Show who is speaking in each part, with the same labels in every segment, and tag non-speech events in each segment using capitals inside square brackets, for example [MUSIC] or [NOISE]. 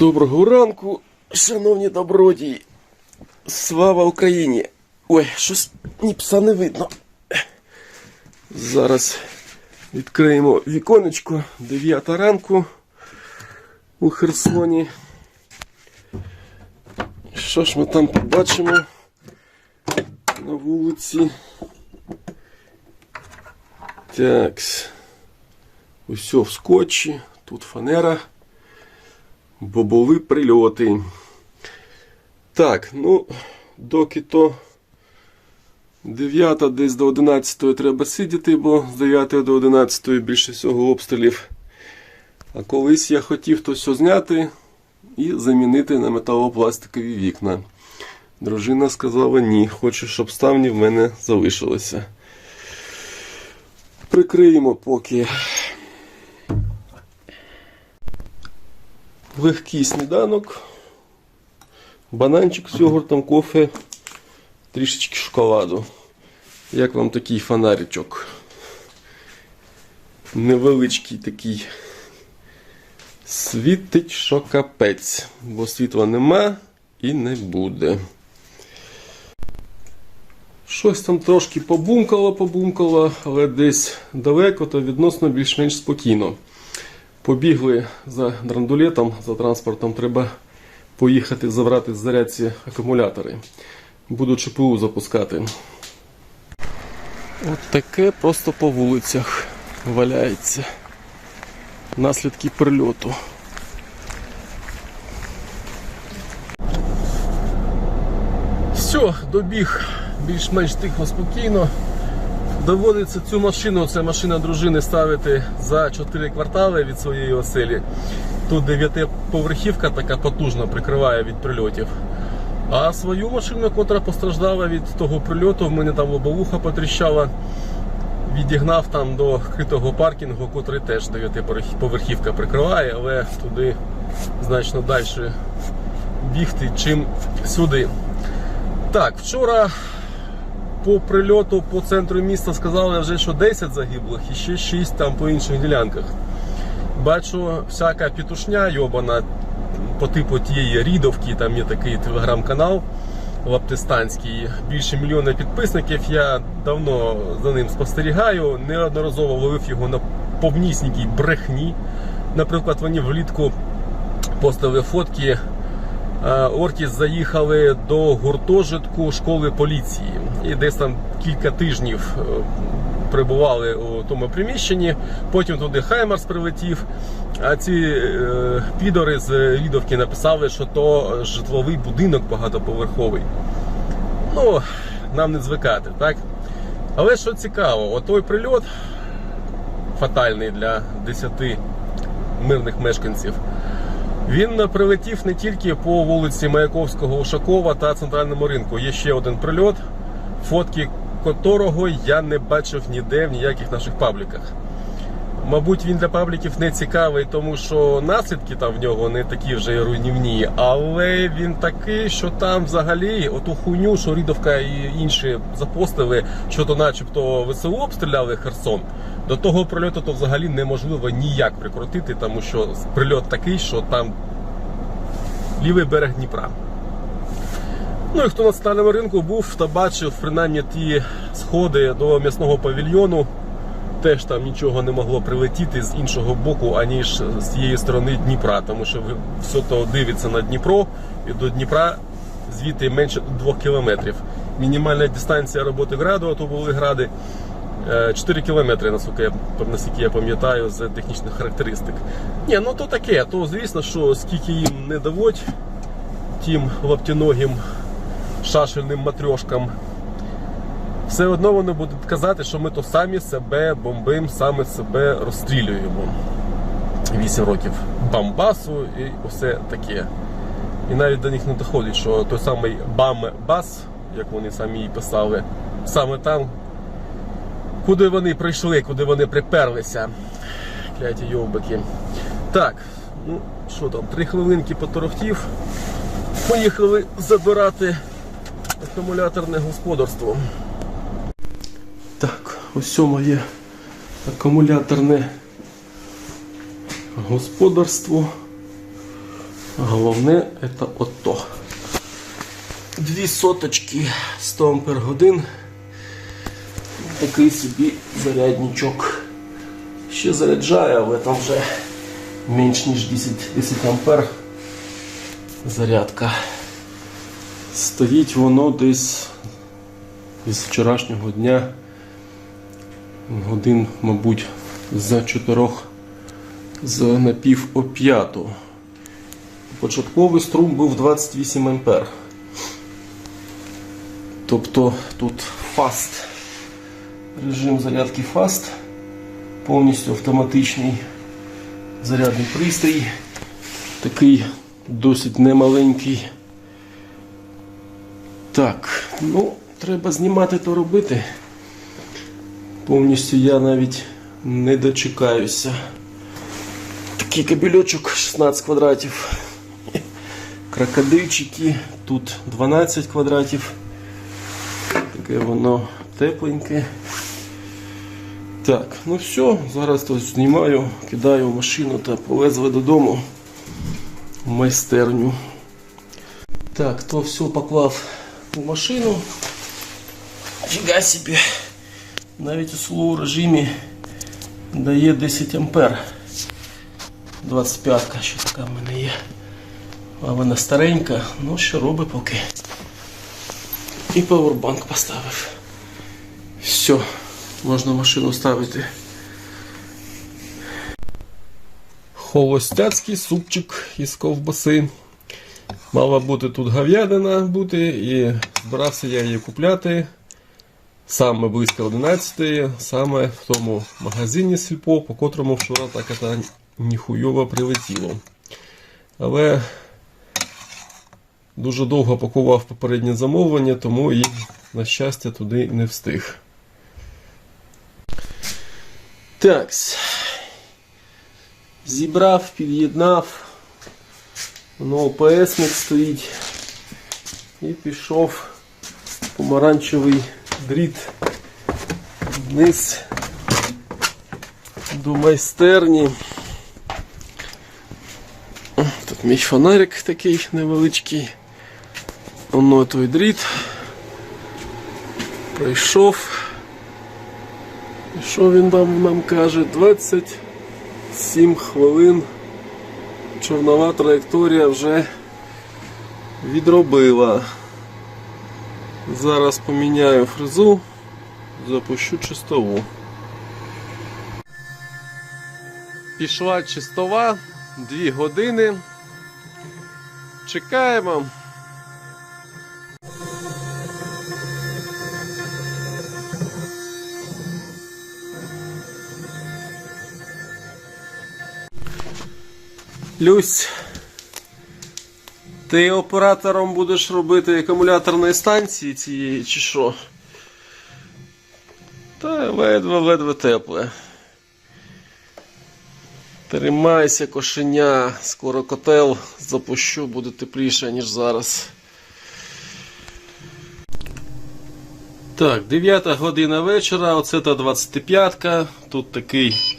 Speaker 1: Доброго ранку, шановні добродії. Слава Україні! Ой, щось ні пса не видно. Зараз відкриємо віконечко. 9 ранку у Херсоні. Що ж ми там побачимо на вулиці? Такс. Усьо в скотчі, тут фанера. Бо були прильоти. Так, ну, доки то 9 десь до 11 треба сидіти, бо з 9 до 11 більше всього обстрілів. А колись я хотів то все зняти і замінити на металопластикові вікна. Дружина сказала ні, хочу, щоб ставні в мене залишилися. Прикриємо поки. Легкий сніданок, бананчик з йогуртом, кофе, трішечки шоколаду. Як вам такий фонаричок? Невеличкий такий. Світить що капець, бо світла нема і не буде. Щось там трошки побумкало, побумкало, але десь далеко, то відносно більш-менш спокійно. Побігли за драндулетом, за транспортом. Треба поїхати забрати з зарядці акумулятори. Буду ЧПУ запускати. От таке просто по вулицях валяється. Наслідки прильоту. Все, добіг більш-менш тихо, спокійно. Доводиться цю машину, це машина дружини, ставити за 4 квартали від своєї оселі. Тут дев'ятиповерхівка така потужна прикриває від прильотів. А свою машину, котра постраждала від того прильоту, в мене там лобовуха потріщала, відігнав там до критого паркінгу, котрий теж дев'ятиповерхівка прикриває, але туди значно далі бігти, чим сюди. Так, вчора по прильоту по центру міста сказали вже, що 10 загиблих і ще 6 там по інших ділянках. Бачу, всяка пітушня йобана по типу тієї рідовки, там є такий телеграм-канал Лаптистанський, більше мільйона підписників. Я давно за ним спостерігаю, неодноразово ловив його на повнісній брехні. Наприклад, вони влітку постили фотки. Е, Ортіс заїхали до гуртожитку школи поліції і десь там кілька тижнів е, перебували у тому приміщенні. Потім туди Хаймарс прилетів. А ці е, підори з Рідовки написали, що то житловий будинок багатоповерховий. Ну, нам не звикати, так? Але що цікаво, отой прильот фатальний для 10 мирних мешканців. Він прилетів не тільки по вулиці Маяковського, Ушакова та центральному ринку. Є ще один прильот, фотки котрого я не бачив ніде в ніяких наших пабліках. Мабуть, він для пабліків не цікавий, тому що наслідки там в нього не такі вже руйнівні, але він такий, що там взагалі оту хуйню, що Рідовка і інші запостили, що то начебто ВСУ обстріляли Херсон. До того прильоту то взагалі неможливо ніяк прикрутити, тому що прильот такий, що там лівий берег Дніпра. Ну і хто на центральному ринку був та бачив принаймні ті сходи до м'ясного павільйону. Теж там нічого не могло прилетіти з іншого боку, аніж з цієї сторони Дніпра, тому що все то дивиться на Дніпро і до Дніпра звідти менше 2 кілометрів. Мінімальна дистанція роботи граду, а то були гради 4 кілометри, наскільки я, пам'ятаю, з технічних характеристик. Ні, ну то таке, то звісно, що скільки їм не давать, тим лаптіногим шашельним матрьошкам, все одно вони будуть казати, що ми то самі себе бомбим, самі себе розстрілюємо. 8 років бамбасу і все таке. І навіть до них не доходить, що той самий Бам-Бас, як вони самі і писали, саме там, куди вони прийшли, куди вони приперлися. Кляті йовбики. Так, ну що там, три хвилинки поторохтів. Поїхали забирати акумуляторне господарство. Так, ось моє акумуляторне господарство. Головне це ото. Дві соточки 100 ампер годин. Такий собі зарядничок. Ще заряджає, але там вже менш ніж 10, 10 ампер зарядка. Стоїть воно десь із вчорашнього дня. Годин, мабуть, з 4 з напів о 5. Початковий струм був 28 ампер. Тобто тут фаст. Режим зарядки фаст. Повністю автоматичний зарядний пристрій. Такий досить немаленький. Так, ну, треба знімати то робити. Повністю я навіть не дочекаюся. Такий кабельочок 16 квадратів. Крокодильчики, тут 12 квадратів. Таке воно тепленьке. Так, ну все, зараз то знімаю, кидаю в машину та повезли додому в майстерню. Так, то все поклав у машину. Фіга собі. Навіть у слову режимі дає 10 ампер. 25 що така в мене є. А вона старенька, ну що робить поки. І павербанк поставив. Все, можна машину ставити. Холостяцький супчик із ковбаси. Мала бути тут говядина бути, і збирався я її купляти саме близько 11 саме в тому магазині Сільпо, по котрому вчора так це ніхуйово прилетіло. Але дуже довго пакував попереднє замовлення, тому і, на щастя, туди не встиг. Так. Зібрав, під'єднав. Воно ОПСник стоїть. І пішов помаранчевий дріт вниз до майстерні. Тут мій фонарик такий невеличкий. Воно той дріт. Прийшов. І що він там нам каже? 27 хвилин. Чорнова траєкторія вже відробила. Зараз поміняю фрезу, запущу чистову. Пішла чистова, 2 години. Чекаємо. Люсь, ти оператором будеш робити акумуляторної станції цієї чи що? Та ледве-ледве тепле. Тримайся, кошеня, скоро котел запущу, буде тепліше, ніж зараз. Так, 9 година вечора, оце та 25-ка. Тут такий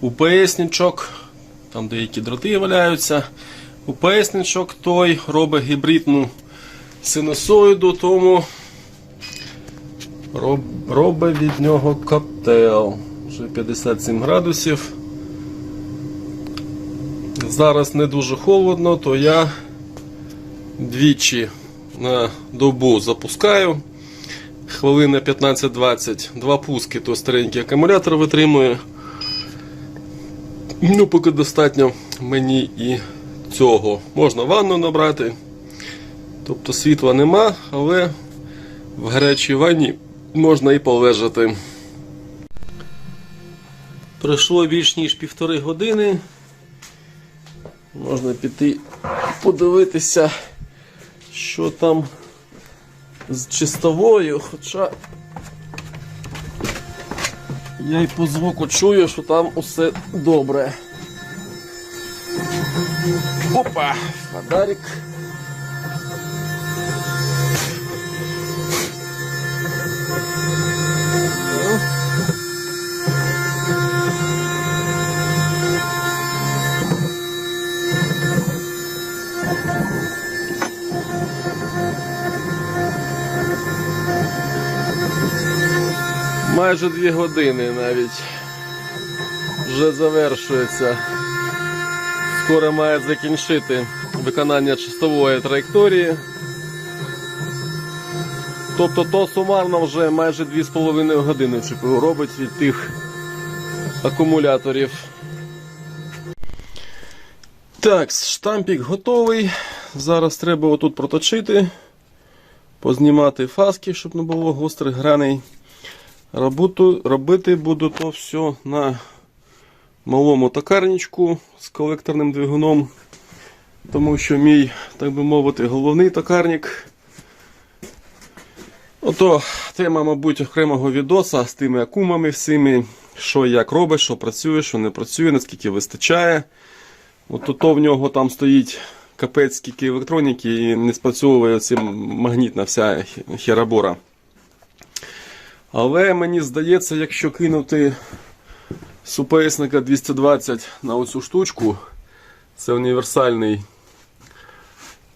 Speaker 1: УПСничок, там деякі дроти валяються. УПСничок той робить гібридну синусоїду, тому роб, робить від нього коктейл. Вже 57 градусів. Зараз не дуже холодно, то я двічі на добу запускаю. Хвилина 15-20, два пуски, то старенький акумулятор витримує. Ну, поки достатньо мені і цього. Можна ванну набрати. Тобто світла нема, але в гарячій ванні можна і полежати. Пройшло більш ніж півтори години. Можна піти подивитися, що там з чистовою, хоча я й по звуку чую, що там усе добре. Опа! Фонарик. Майже дві години навіть. Вже завершується. Скоро має закінчити виконання чистової траєкторії. Тобто то сумарно вже майже 2,5 години ЧПУ робить від тих акумуляторів. Так, штампік готовий. Зараз треба отут проточити, познімати фаски, щоб не було гострих граней. Роботу, робити буду то все на малому токарничку з колекторним двигуном, тому що мій, так би мовити, головний токарник. Ото тема, мабуть, окремого відоса з тими акумами всіми, що як робить, що працює, що не працює, наскільки вистачає. От то в нього там стоїть капець скільки електроніки і не спрацьовує ця магнітна вся херабора. Але мені здається, якщо кинути супесника 220 на оцю штучку, це універсальний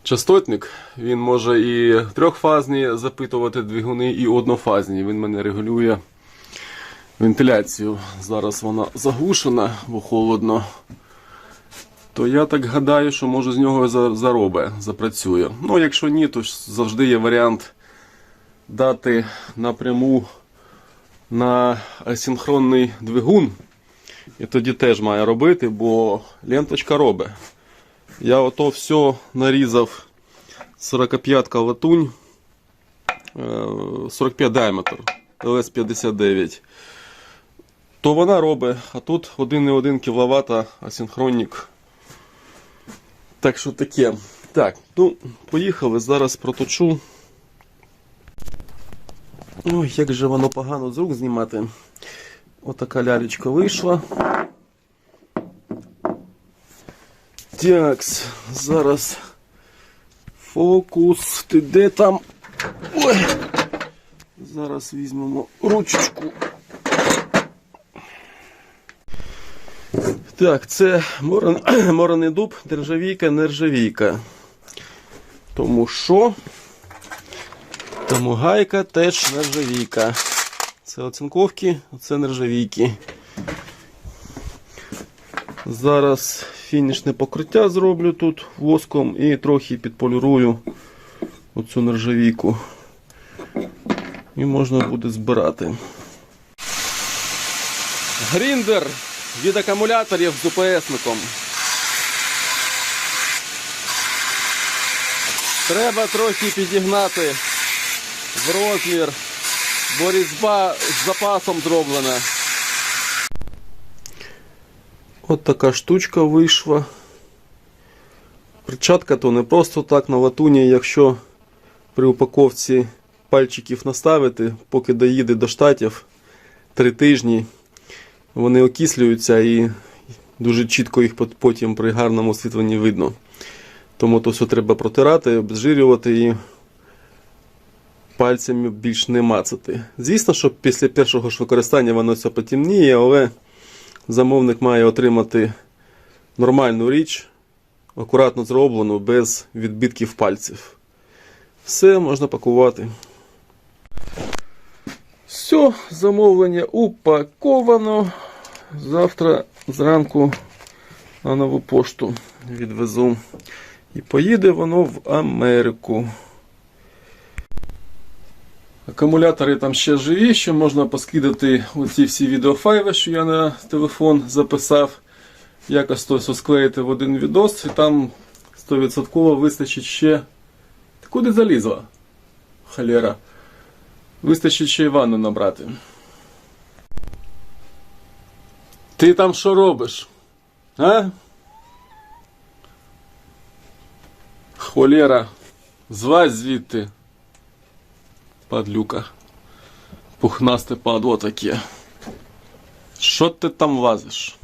Speaker 1: частотник. Він може і трьохфазні запитувати двигуни, і однофазні. Він мене регулює вентиляцію. Зараз вона заглушена, бо холодно. То я так гадаю, що може з нього за- заробе, запрацює. Ну, якщо ні, то завжди є варіант дати напряму на асинхронний двигун. І тоді теж має робити, бо ленточка робить. Я ото все нарізав 45-ка латунь, е, 45 діаметр, ЛС-59. То вона робить, а тут 1,1 кВт асинхронник. Так що таке. Так, ну, поїхали, зараз проточу. Ой, як же воно погано з рук знімати. Отака лялечка вийшла. Такс, зараз фокус. Ти де там? Ой. Зараз візьмемо ручечку. Так, це морон, [CLEARS THROAT] морений дуб, державійка, нержавійка. Тому що? Тому гайка теж нержавійка. Це оцинковки, це нержавійки. Зараз фінішне покриття зроблю тут воском і трохи підполірую оцю нержавійку. І можна буде збирати. Гріндер від акумуляторів з УПСником. Треба трохи підігнати в розмір, бо різьба з запасом зроблена. От така штучка вийшла. Перчатка то не просто так на латуні, якщо при упаковці пальчиків наставити, поки доїде до штатів 3 тижні, вони окислюються і дуже чітко їх потім при гарному освітленні видно. Тому то все треба протирати, обезжирювати і пальцями більш не мацати. Звісно, що після першого ж використання воно все потемніє, але замовник має отримати нормальну річ, акуратно зроблену, без відбитків пальців. Все можна пакувати. Все, замовлення упаковано. Завтра зранку на нову пошту відвезу. І поїде воно в Америку. Акумулятори там ще живі, ще можна поскидати оці всі відеофайли, що я на телефон записав. Якось то склеїти в один відос, і там 100% вистачить ще. Ти куди залізла? Халера. Вистачить ще й ванну набрати. Ти там що робиш? А? Холера. Звась звідти. Падлюка. Пухнасте падло таке. Що ти там лазиш?